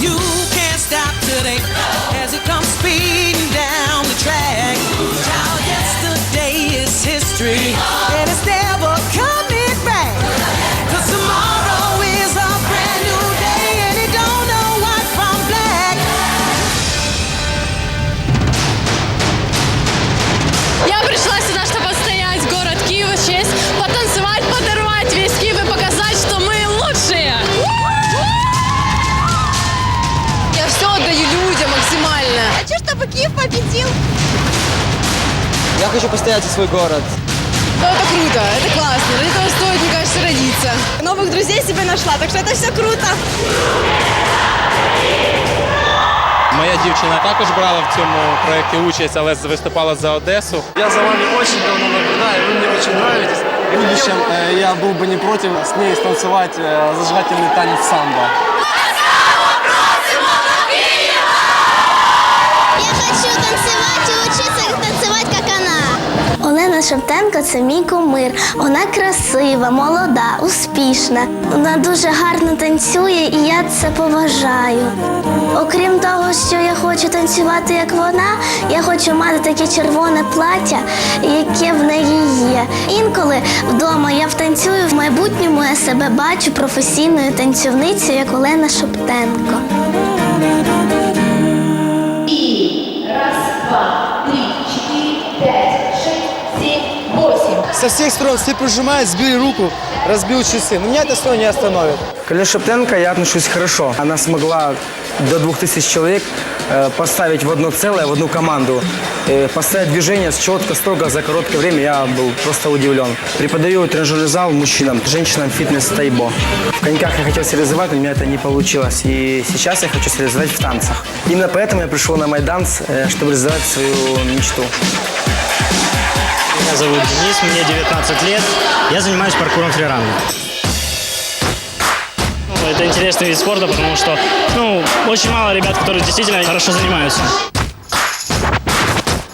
you can't stop today as it comes speeding down the track. чтобы Киев победил. Я хочу постоять за свой город. Ну, это круто, это классно. Для этого стоит, мне кажется, родиться. Новых друзей себе нашла, так что это все круто. Моя дівчина також брала в цьому проєкті участь, але виступала за Одесу. Я за вами очень давно наблюдаю, вы мне очень нравитесь. В будущем э, я был бы не против с ней станцевать э, зажигательный танец самбо. Олена Шептенко це мій кумир. Вона красива, молода, успішна. Вона дуже гарно танцює і я це поважаю. Окрім того, що я хочу танцювати як вона, я хочу мати таке червоне плаття, яке в неї є. Інколи вдома я втанцюю в майбутньому я себе бачу професійною танцівницею, як Олена Шептенко. Со всех сторон все прижимают, сбили руку, разбил часы. Но меня это все не остановит. К Оле Шептенко я отношусь хорошо. Она смогла до 2000 человек э, поставить в одно целое, в одну команду. Э, поставить движение четко, строго за короткое время. Я был просто удивлен. Преподаю тренажерный зал мужчинам, женщинам фитнес тайбо. В коньках я хотел себя реализовать, но у меня это не получилось. И сейчас я хочу себя реализовать в танцах. Именно поэтому я пришел на Майданс, э, чтобы реализовать свою мечту. Меня зовут Денис, мне 19 лет. Я занимаюсь паркуром фрирана. Ну, Это интересный вид спорта, потому что ну, очень мало ребят, которые действительно хорошо занимаются.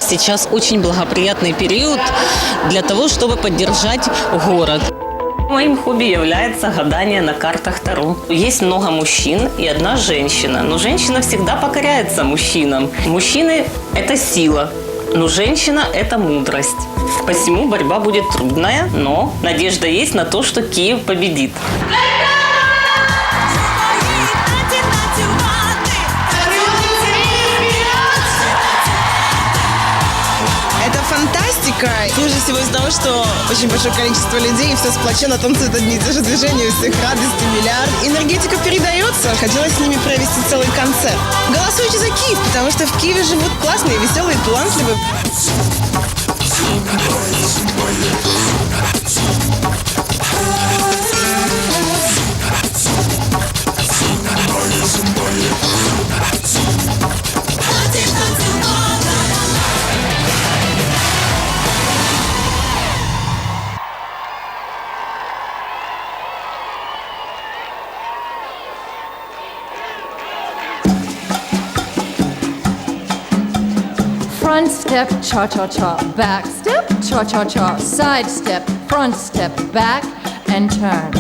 Сейчас очень благоприятный период для того, чтобы поддержать город. Моим хобби является гадание на картах Таро. Есть много мужчин и одна женщина, но женщина всегда покоряется мужчинам. Мужчины – это сила, но женщина – это мудрость. Посему борьба будет трудная, но надежда есть на то, что Киев победит. Фантастика. Хуже всего из-за того, что очень большое количество людей, и все сплоченно танцуют одни и те же движения, у всех радости, миллиард. Энергетика передается. Хотелось с ними провести целый концерт. Голосуйте за Киев, потому что в Киеве живут классные, веселые, талантливые. Oh, this is my life. Front step, cha cha cha. Back step, cha cha cha. Side step, front step, back and turn.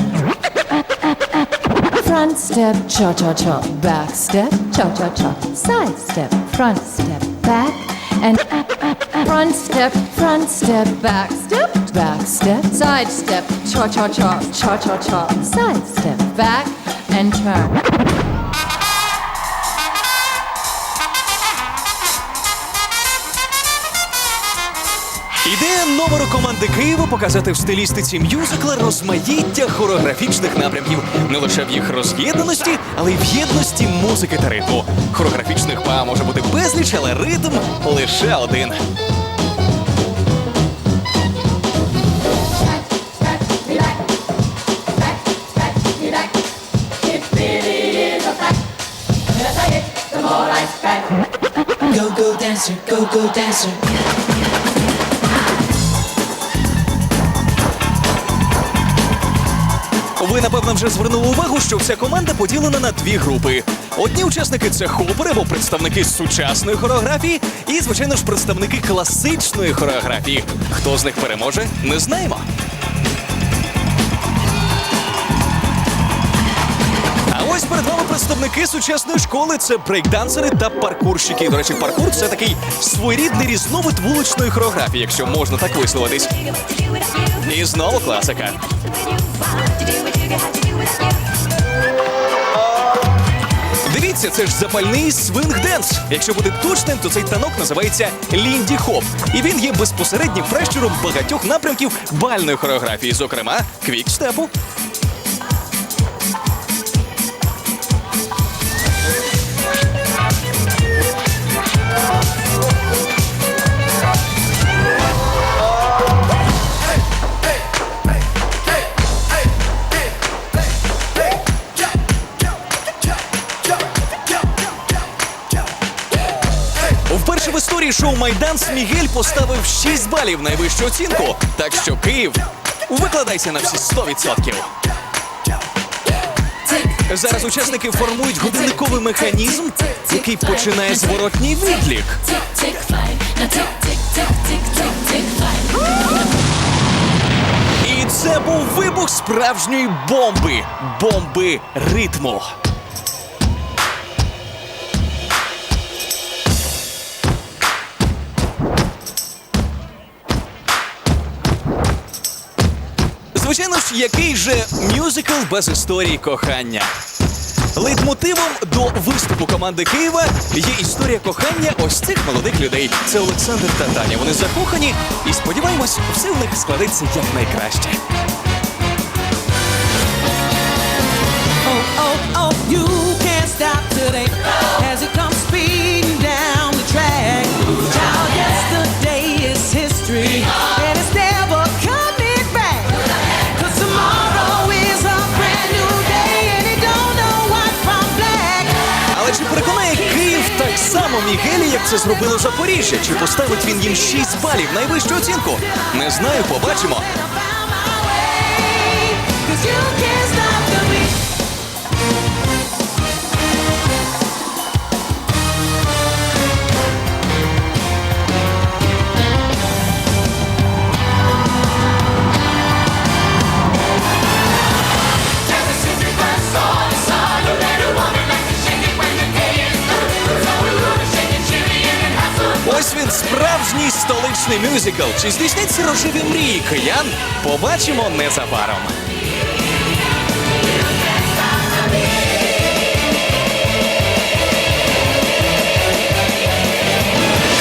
Front step, cha cha cha. Back step, cha cha cha. Side step, front step, back and front step, front step, back step, back step, side step, cha cha cha, cha cha cha. Side step, back and turn. Номеру команди Києва показати в стилістиці мюзикла розмаїття хореографічних напрямків не лише в їх роз'єднаності, але й в єдності музики та ритму. Хореографічних па може бути безліч, але ритм лише один. Go, go, dancer, go, go, dancer. Ви напевно вже звернули увагу, що вся команда поділена на дві групи. Одні учасники це хопери або представники сучасної хореографії, і, звичайно ж, представники класичної хореографії. Хто з них переможе, не знаємо. Ось перед вами представники сучасної школи це брейкдансери та паркурщики. До речі, паркур це такий своєрідний різновид вуличної хореографії, якщо можна так висловитись. І знову класика. Дивіться, це ж запальний свинг-денс. Якщо бути точним, то цей танок називається лінді хоп. І він є безпосереднім пращуром багатьох напрямків бальної хореографії, зокрема квікстепу. Шоу Майдан Мігель поставив 6 балів найвищу оцінку. Так що Київ, викладайся на всі 100%. Зараз учасники формують годинниковий механізм, який починає зворотній відлік. І це був вибух справжньої бомби бомби ритму. Звичайно ж, який же мюзикл без історії кохання? Лейтмотивом до виступу команди Києва є історія кохання ось цих молодих людей. Це Олександр та Таня. Вони закохані і сподіваємось, все в них складеться якнайкраще. Oh, oh, oh, you can't stop today так само Мігелі, як це зробило Запоріжжя? Чи поставить він їм 6 балів найвищу оцінку? Не знаю, побачимо. Столичний мюзикл. Чи здійсняться рожеві мрії киян? Побачимо незабаром.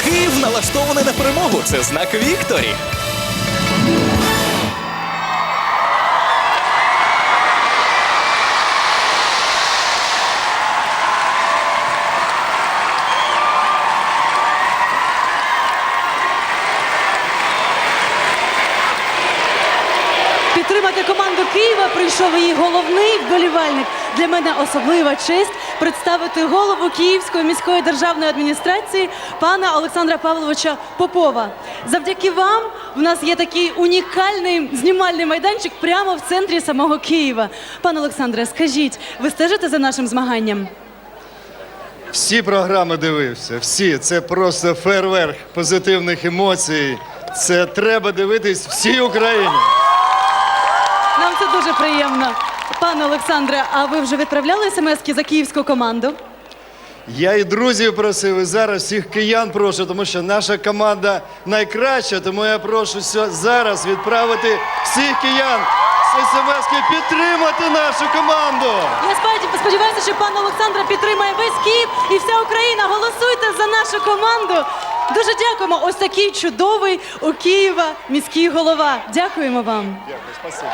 Київ налаштований на перемогу. Це знак Вікторі. Команду Києва прийшов її головний вболівальник. Для мене особлива честь представити голову Київської міської державної адміністрації пана Олександра Павловича Попова. Завдяки вам в нас є такий унікальний знімальний майданчик прямо в центрі самого Києва. Пане Олександре, скажіть, ви стежите за нашим змаганням? Всі програми дивився, всі. Це просто фейерверк позитивних емоцій. Це треба дивитись всій Україні. Це дуже приємно. Пане Олександре, а ви вже відправляли смски за київську команду? Я і друзів просив, і зараз всіх киян прошу, тому що наша команда найкраща, тому я прошу зараз відправити всіх киян з смски підтримати нашу команду. Я сподів- сподіваюся, що пан Олександр підтримає весь Київ і вся Україна. Голосуйте за нашу команду. Дуже дякуємо. Ось такий чудовий у Києва міський голова. Дякуємо вам. Дякую, спасибо.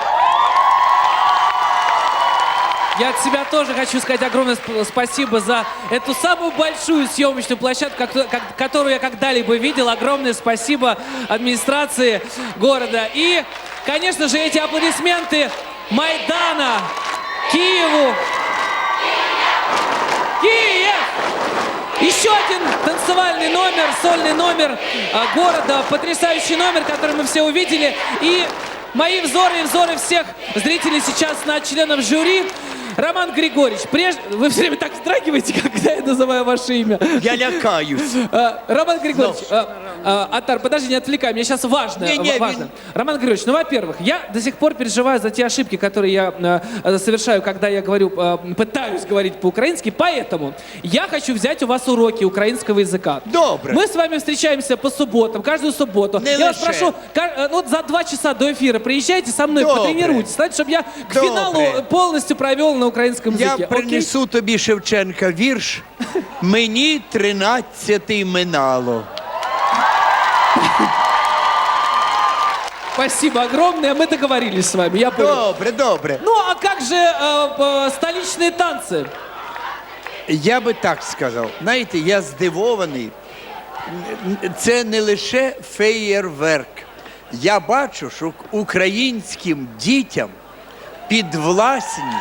Я от себя тоже хочу сказать огромное сп- спасибо за эту самую большую съемочную площадку, которую я когда-либо видел. Огромное спасибо администрации города. И, конечно же, эти аплодисменты Майдана, Киеву. Киев! Еще один танцевальный номер, сольный номер а, города, потрясающий номер, который мы все увидели. И мои взоры и взоры всех зрителей сейчас на членов жюри. Роман Григорьевич, прежде... Вы все время так вздрагиваете, когда я называю ваше имя. Я лякаюсь. А, Роман Григорьевич, а, а, Атар, подожди, не отвлекай, мне сейчас важно. Не, не, ва- важно. Роман Григорьевич, ну, во-первых, я до сих пор переживаю за те ошибки, которые я совершаю, когда я говорю, пытаюсь говорить по-украински, поэтому я хочу взять у вас уроки украинского языка. Добре. Мы с вами встречаемся по субботам, каждую субботу. Не я вас лише. прошу, ка- ну, за два часа до эфира приезжайте со мной, Добре. потренируйтесь, знаете, чтобы я к Добре. финалу полностью провел на украинском Я языке. Окей? принесу тобі Шевченка вірш. Мені тринадцятий минало. Спасибо огромное, мы договорились с вами, я понял. Добре, добре. Ну, а как же э, э, столичные танцы? Я би так сказав. Знаєте, я здивований. Це не лише феєрверк. Я бачу, що українським дітям підвласні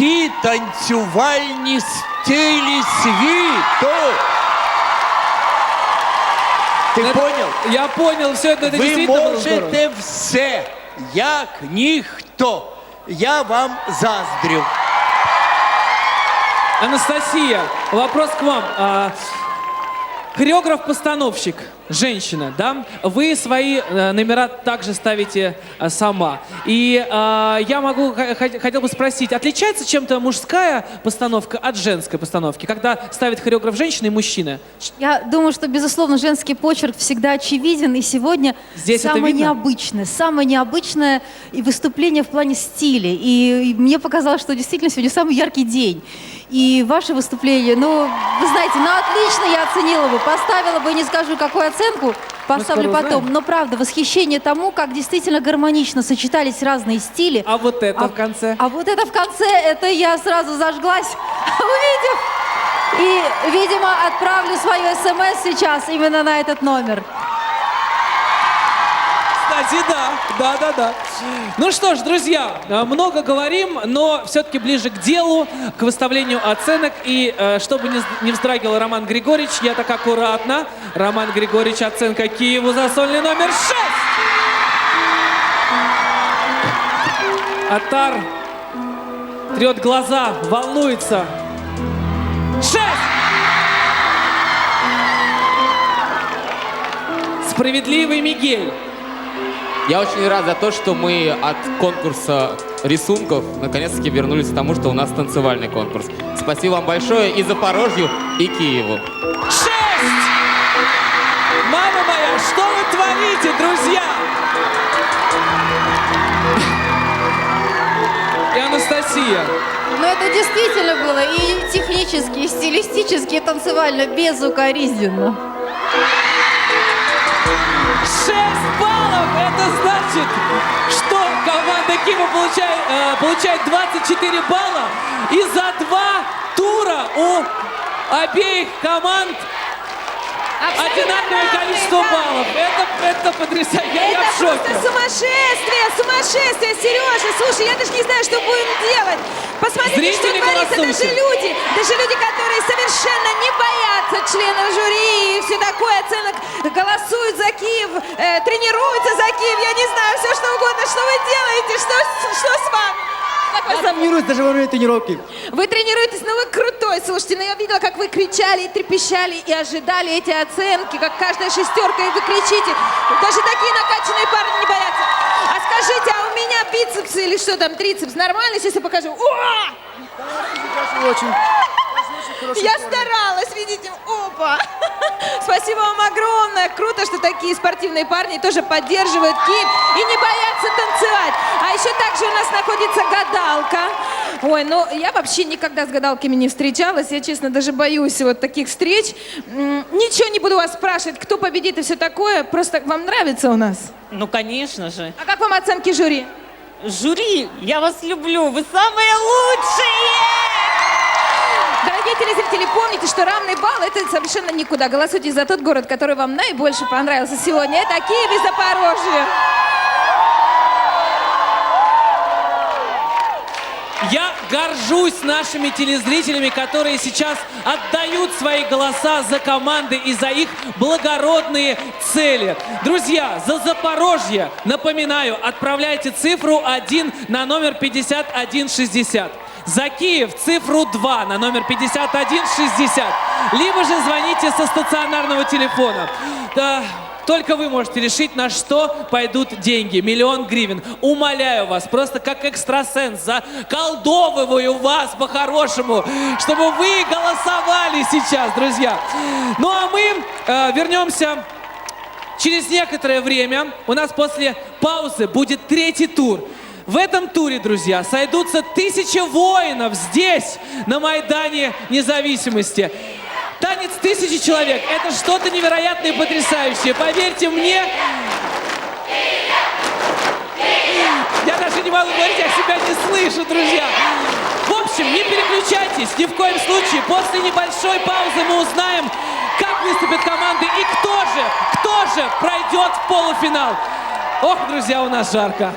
всі танцювальні стилі світу. Ти Это- поняв? Я понял, все это, это Ви действительно было здорово. можете все, як ніхто. Я вам заздрю. Анастасия, вопрос к вам. А, Хореограф-постановщик, женщина, да? Вы свои э, номера также ставите э, сама. И э, я могу, хотел бы спросить, отличается чем-то мужская постановка от женской постановки, когда ставит хореограф женщина и мужчина? Я думаю, что, безусловно, женский почерк всегда очевиден, и сегодня Здесь самое необычное, самое необычное и выступление в плане стиля. И, и мне показалось, что действительно сегодня самый яркий день. И ваше выступление, ну, вы знаете, ну, отлично я оценила бы. Поставила бы, не скажу, какую оценку, поставлю скоро потом. узнаем. Но правда, восхищение тому, как действительно гармонично сочетались разные стили. А вот это А- в конце? А вот это в конце, это я сразу зажглась, увидев. И, видимо, отправлю свою смс сейчас именно на этот номер. Кстати, да, да, да, да. Ну что ж, друзья, э, много говорим, но все-таки ближе к делу, к выставлению оценок. И э, чтобы не, вздрагивал Роман Григорьевич, я так аккуратно. Роман Григорьевич, оценка Киеву за сольный номер 6. Атар трет глаза, волнуется. Шесть! Справедливый Мигель. Я очень рад за то, что мы от конкурса рисунков наконец-таки вернулись к тому, что у нас танцевальный конкурс. Спасибо вам большое и Запорожью, и Киеву. Шесть! Мама моя, что вы творите, друзья? И Анастасия. Но это действительно было и технически, и стилистически, и танцевально, безукоризненно. Шесть баллов! Это значит, что команда Киева получает, э, получает 24 балла. И за два тура у обеих команд одинаковое количество баллов. Это, это потрясающе. Я, я в Это шоке. просто сумасшествие, сумасшествие, Сережа. Слушай, я даже не знаю, что будем делать. Посмотрите, Зрители что творится. Даже голосуйте. люди, даже люди, которые совершенно не боятся членов жюри все такое, оценок, голосуют за Киев, э, тренируются за Киев, я не знаю, все что угодно. Что вы делаете? Что, что с вами? Сам- тренируюсь даже во время тренировки. Вы тренируетесь, но вы крутой. Слушайте, ну я видела, как вы кричали и трепещали и ожидали эти оценки, как каждая шестерка, и вы кричите. Даже такие накачанные парни не боятся. А скажите, а у меня бицепсы или что там, трицепс нормально, если я покажу? Очень. Я старалась, видите, опа! Спасибо вам огромное. Круто, что такие спортивные парни тоже поддерживают Киев и не боятся танцевать. А еще также у нас находится гадалка. Ой, ну я вообще никогда с гадалками не встречалась. Я, честно, даже боюсь вот таких встреч. Ничего не буду вас спрашивать, кто победит и все такое. Просто вам нравится у нас? Ну, конечно же. А как вам оценки жюри? Жюри, я вас люблю, вы самые лучшие! Дорогие телезрители, помните, что равный балл – это совершенно никуда. Голосуйте за тот город, который вам наибольше понравился сегодня. Это Киев и Запорожье. Я горжусь нашими телезрителями, которые сейчас отдают свои голоса за команды и за их благородные цели. Друзья, за Запорожье, напоминаю, отправляйте цифру 1 на номер 5160. За Киев цифру 2 на номер 5160. Либо же звоните со стационарного телефона. Да, только вы можете решить, на что пойдут деньги. Миллион гривен. Умоляю вас, просто как экстрасенс, заколдовываю вас по-хорошему, чтобы вы голосовали сейчас, друзья. Ну а мы э, вернемся через некоторое время. У нас после паузы будет третий тур. В этом туре, друзья, сойдутся тысячи воинов здесь, на Майдане Независимости. Танец тысячи человек – это что-то невероятное и потрясающее. Поверьте мне, я даже не могу говорить, я себя не слышу, друзья. В общем, не переключайтесь ни в коем случае. После небольшой паузы мы узнаем, как выступят команды и кто же, кто же пройдет в полуфинал. Ох, друзья, у нас жарко.